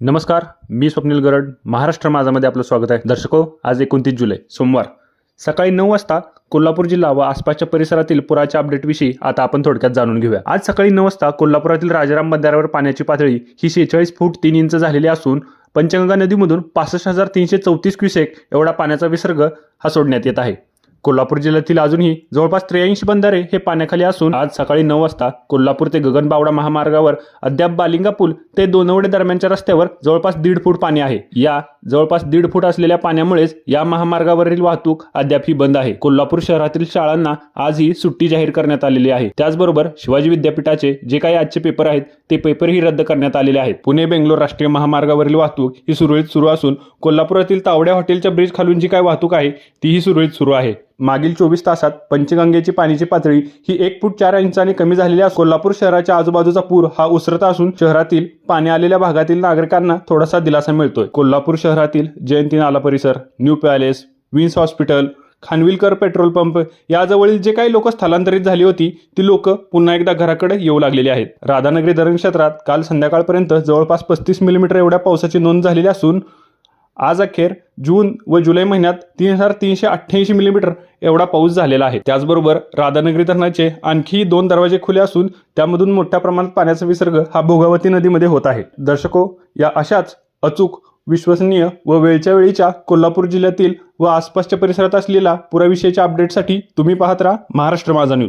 नमस्कार मी स्वप्नील गरड. महाराष्ट्र माझामध्ये आपलं स्वागत आहे. दर्शको आज एकोणतीस जुलै सोमवार. सकाळी नऊ वाजता कोल्हापूर जिल्हा व आसपासच्या परिसरातील पुराच्या अपडेटविषयी आता आपण थोडक्यात जाणून घेऊया. आज सकाळी नऊ वाजता कोल्हापुरातील राजाराम बंधाऱ्यावर पाण्याची पातळी ही शेहेचाळीस फूट तीन इंच झालेली असून पंचगंगा नदीमधून पासष्ट हजार तीनशे चौतीस क्युसेक एवढा पाण्याचा विसर्ग हा सोडण्यात येत आहे. कोल्हापूर जिल्ह्यातील अजूनही जवळपास त्र्याऐंशी बंधारे हे पाण्याखाली असून आज सकाळी नऊ वाजता कोल्हापूर ते गगनबावडा महामार्गावर अद्याप बालिंगा पूल ते दोनवडे दरम्यानच्या रस्त्यावर जवळपास दीड फूट पाणी आहे. या जवळपास दीड फूट असलेल्या पाण्यामुळेच या महामार्गावरील वाहतूक अद्याप ही बंद आहे. कोल्हापूर शहरातील शाळांना आजही सुट्टी जाहीर करण्यात आलेली आहे. त्याचबरोबर शिवाजी विद्यापीठाचे जे काही आजचे पेपर आहेत ते पेपरही रद्द करण्यात आलेले आहेत. पुणे बेंगलोर राष्ट्रीय महामार्गावरील वाहतूक ही सुरळीत सुरू असून कोल्हापुरातील तावड्या हॉटेलच्या ब्रिज खालून जी काय वाहतूक आहे तीही सुरळीत सुरू आहे. मागील चोवीस तासात पंचगंगेची पाण्याची पातळी ही एक फूट चार इंचाने कमी झालेली असून कोल्हापूर शहराच्या आजूबाजूचा पूर हा उसरता असून शहरातील पाणी आलेल्या भागातील नागरिकांना थोडासा दिलासा मिळतोय. कोल्हापूर शहरातील जयंती नाला परिसर new palace Vince hospital Khanvilkar petrol pump. याजवळील जे काही लोक स्थलांतरित झाली होती ती लोक पुन्हा एकदा घराकडे येऊ लागलेली आहेत. राधानगरी धरण क्षेत्रात काल संध्याकाळपर्यंत जवळपास पस्तीस मिलीमीटर एवढ्या पावसाची नोंद झालेली असून आज अखेर जून व जुलै महिन्यात तीन हजार तीनशे अठ्ठ्याऐंशी मिलीमीटर एवढा पाऊस झालेला आहे. त्याचबरोबर राधानगरी धरणाचे आणखी दोन दरवाजे खुले असून त्यामधून मोठ्या प्रमाणात पाण्याचा विसर्ग हा भोगावती नदीमध्ये होत आहे. दर्शको या अशाच अचूक विश्वसनीय व वेळच्या वेळीच्या कोल्हापूर जिल्ह्यातील व आसपासच्या परिसरात असलेला पुराविषयीच्या अपडेटसाठी तुम्ही पाहत राहा महाराष्ट्र माझा न्यूज